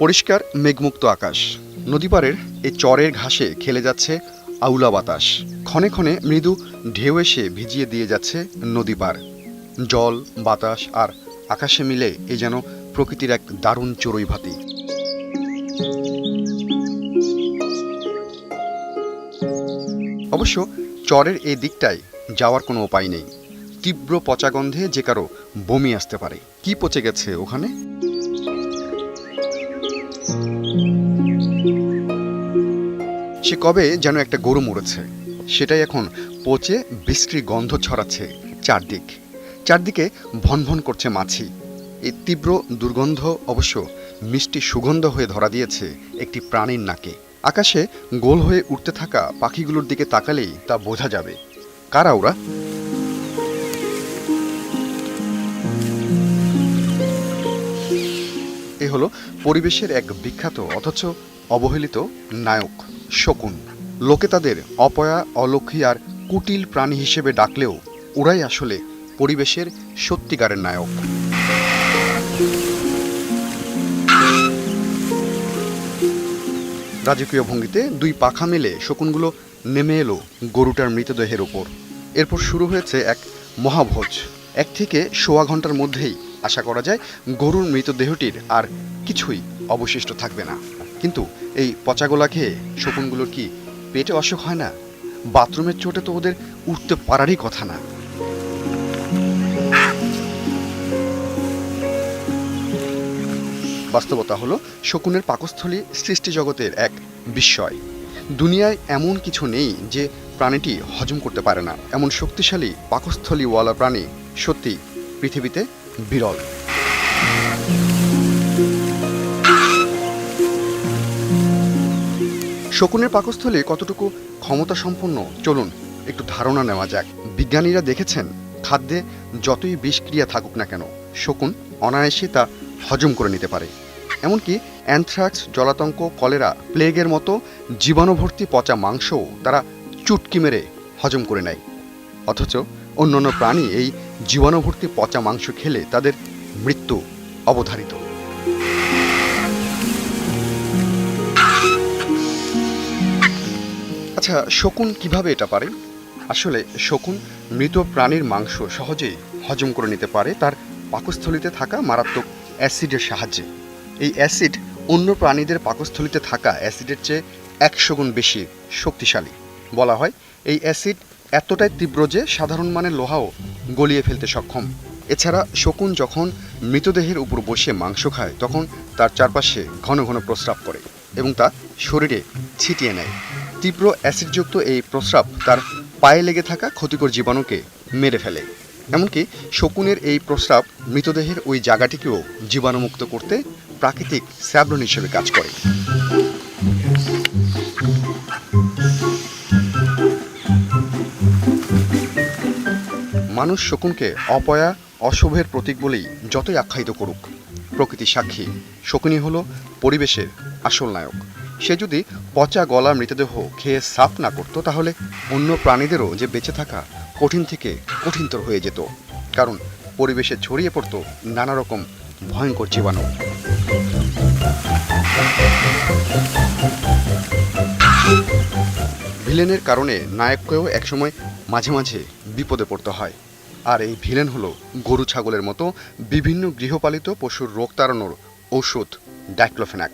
পরিষ্কার মেঘমুক্ত আকাশ। নদীপাড়ের এই চরের ঘাসে খেলে যাচ্ছে আউলা বাতাস। ক্ষণে ক্ষণে মৃদু ঢেউ এসে ভিজিয়ে দিয়ে যাচ্ছে নদী পার জল, বাতাস আর আকাশে মিলে এ যেন প্রকৃতির এক দারুণ চড়ুই ভাতি অবশ্য চরের এই দিকটায় যাওয়ার কোনো উপায় নেই। তীব্র পচা গন্ধে যে কারও বমি আসতে পারে। কি পচে গেছে ওখানে? সে কবে যেন একটা গরু মরেছে। সেটাই এখন পচে, বিশ্রী গন্ধ ছড়াচ্ছে চারদিক। চারদিকে ভনভন করছে মাছি। এই তীব্র দুর্গন্ধ অবশ্য মিষ্টি সুগন্ধ হয়ে ধরা দিয়েছে একটি প্রাণীর নাকে। আকাশে গোল হয়ে উঠতে থাকা পাখিগুলোর দিকে তাকালেই তা বোঝা যাবে। কারা ওরা? এ হলো পরিবেশের এক বিখ্যাত, অথচ অবহেলিত নায়ক। শকুন। লোকে তাদের অপয়া অলক্ষী আর কুটিল প্রাণী হিসেবে ডাকলেও ওরাই আসলে পরিবেশের সত্যিকারের নায়ক। রাজকীয় ভঙ্গিতে দুই পাখা মেলে শকুনগুলো নেমে এলো গরুটার মৃতদেহের ওপর। এরপর শুরু হয়েছে এক মহাভোজ। এক থেকে সোয়া ঘণ্টার মধ্যেই আশা করা যায় গরুর মৃতদেহটির আর কিছুই অবশিষ্ট থাকবে না। কিন্তু এই পচাগোলা খেয়ে শকুনগুলোর কি পেটে অসুখ হয় না? বাথরুমের চোটে তো ওদের উঠতে পারারই কথা না। বাস্তবতা হলো, শকুনের পাকস্থলী সৃষ্টি জগতের এক বিস্ময়। দুনিয়ায় এমন কিছু নেই যে প্রাণীটি হজম করতে পারে না। এমন শক্তিশালী পাকস্থলীওয়ালা প্রাণী সত্যি পৃথিবীতে বিরল। শকুনের পাকস্থলে কতটুকু ক্ষমতা সম্পন্ন চলুন, একটু ধারণা নেওয়া যাক। বিজ্ঞানীরা দেখেছেন, খাদ্যে যতই বিষক্রিয়া থাকুক না কেন, শকুন অনায়াসে তা হজম করে নিতে পারে। এমনকি অ্যানথ্রাক্স, জলাতঙ্ক, কলেরা, প্লেগের মতো জীবাণুভর্তি পচা মাংসও তারা চুটকি মেরে হজম করে নেয়। অথচ অন্যান্য প্রাণী এই জীবাণুভর্তি পচা মাংস খেলে তাদের মৃত্যু অবধারিত। আচ্ছা শকুন কীভাবে এটা পারে? আসলে, শকুন মৃত প্রাণীর মাংস সহজেই হজম করে নিতে পারে। তার পাকস্থলীতে থাকা মারাত্মক অ্যাসিডের সাহায্যে। এই অ্যাসিড অন্য প্রাণীদের পাকস্থলীতে থাকা অ্যাসিডের চেয়ে একশো গুণ বেশি শক্তিশালী। বলা হয়, এই অ্যাসিড এতটাই তীব্র যে সাধারণ মানের লোহাও গলিয়ে ফেলতে সক্ষম। এছাড়া, শকুন যখন মৃতদেহের উপর বসে মাংস খায়, তখন তার চারপাশে ঘন ঘন প্রস্রাব করে এবং তা শরীরে ছিটিয়ে নেয়। তীব্র অ্যাসিডযুক্ত এই প্রস্রাব তার পায়ে লেগে থাকা ক্ষতিকর জীবাণুকে মেরে ফেলে। এমনকি শকুনের এই প্রস্রাব মৃতদেহের ওই জায়গাটিকেও জীবাণুমুক্ত করতে প্রাকৃতিক স্যাবলন হিসেবে কাজ করে। মানুষ শকুনকে অপয়া, অশুভের প্রতীক বলেই যতই আখ্যায়িত করুক প্রকৃতি সাক্ষী শকুনই হল পরিবেশের আসল নায়ক। সে যদি পচা গলা মৃতদেহ খেয়ে সাফ না করতো, তাহলে অন্য প্রাণীদেরও যে বেঁচে থাকা কঠিন থেকে কঠিনতর হয়ে যেত। কারণ পরিবেশে ছড়িয়ে পড়তো নানা রকম ভয়ঙ্কর জীবাণু। ভিলেনের কারণে নায়ককেও একসময় মাঝে মাঝে বিপদে পড়তে হয়। আর এই ভিলেন হলো গরু ছাগলের মতো বিভিন্ন গৃহপালিত পশুর রোগ তাড়ানোর ঔষধ ডাইক্লোফেনাক।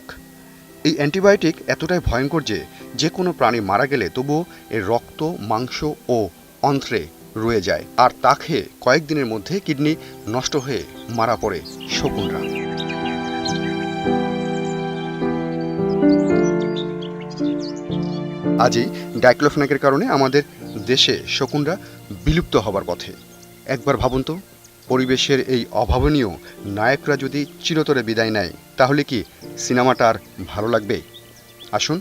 এই অ্যান্টিবায়োটিক এতটাই ভয়ঙ্কর যে যে কোনো প্রাণী মারা গেলে তবুও এর রক্ত, মাংস ও অন্ত্রে রয়ে যায়। আর তা খেয়ে কয়েকদিনের মধ্যে কিডনি নষ্ট হয়ে মারা পড়ে শকুনরা। আজই ডাইক্লোফেনাকের কারণে আমাদের দেশে শকুনরা বিলুপ্ত হবার পথে। একবার ভাবুন তো পরিবেশের এই অভাবনীয় নায়করা যদি চিরতরে বিদায় নেয়, তাহলে কি সিনেমাটা আর ভালো লাগবে? আসুন,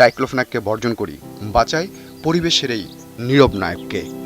ডাইক্লোফেনাককে বর্জন করি, বাঁচাই পরিবেশের এই নীরব নায়ককে।